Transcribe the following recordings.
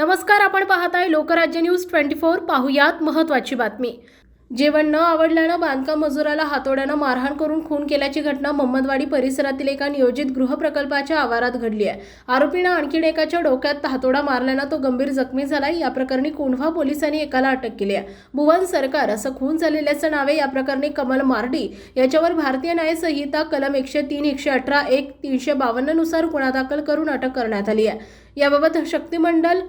नमस्कार आपण पाहताय लोकराज्य न्यूज ट्वेंटी फोर. पाहुयात महत्त्वाची बातमी. जेवण न आवडल्यानं बांधकाम मजुराला हातोड्यानं मारहाण करून खून केल्याची घटना मोहम्मदवाडी परिसरातील एका नियोजित गृहप्रकल्पाच्या आवारात घडली आहे. आरोपीनं आणखीन एकाच्या डोक्यात हातोडा मारल्यानं तो गंभीर जखमी झालाय. या प्रकरणी कोंढवा पोलिसांनी एकाला अटक केली आहे. भुवन सरकार असं खून झालेल्याचं नावे या प्रकरणी कमल मार्डी याच्यावर भारतीय न्यायसंहिता कलम एकशे तीन एकशे अठरा एक तीनशे बावन्ननुसार गुन्हा दाखल करून अटक करण्यात आली आहे. याबाबत शक्तिमंडल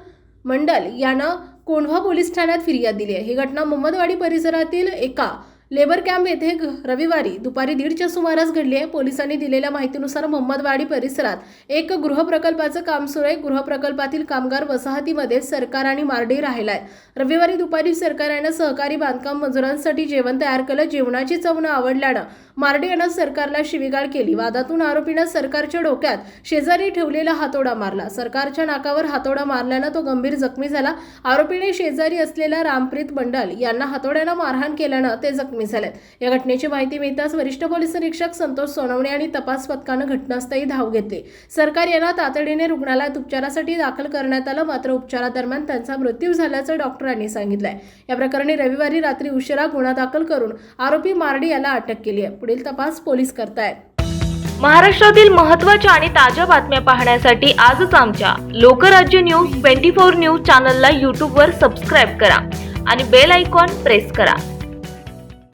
मंडल यानं कोंढवा पोलीस ठाण्यात फिर्याद दिली आहे. ही घटना मोहम्मदवाडी परिसरातील एका लेबर कॅम्प येथे रविवारी दुपारी दीडच्या सुमारास घडली आहे. पोलिसांनी दिलेल्या माहितीनुसार मोहम्मदवाडी परिसरात एक गृहप्रकल्पाचं काम सुरू आहे. गृहप्रकल्पातील कामगार वसाहतीमध्ये सरकार आणि मारडी राहिला आहे रविवारी दुपारी सरकारनं सहकारी बांधकाम मजुरांसाठी जेवण तयार केलं. जेवणाची चव न आवडल्यानं मारडी यानं सरकारला शिवीगाळ केली. वादातून आरोपीनं सरकारच्या डोक्यात शेजारी ठेवलेला हातोडा मारला. सरकारच्या नाकावर हातोडा मारल्यानं तो गंभीर जखमी झाला. आरोपीने शेजारी असलेला रामप्रीत बंडल यांना हातोड्यानं मारहाण केल्यानं ते जखमी झालेत या घटनेची माहिती मिळताच वरिष्ठ पोलीस निरीक्षक संतोष सोनवणे आणि तपास पथकानं घटनास्थळी धाव घेतली. सरकार यांना तातडीने रुग्णालयात उपचारासाठी दाखल करण्यात आलं मात्र उपचारादरम्यान त्यांचा मृत्यू झाल्याचं डॉक्टरांनी सांगितलंय. या प्रकरणी रविवारी रात्री उशिरा गुन्हा दाखल करून आरोपी मार्डी याला अटक केली आहे. पुढील तपास पोलीस करतायत. महाराष्ट्रातील महत्त्वाच्या आणि ताज्या बातम्या पाहण्यासाठी आजच आमच्या Lokrajya news twenty four news चॅनलला यूट्यूबवर सबस्क्राईब करा आणि बेल आयकॉन प्रेस करा.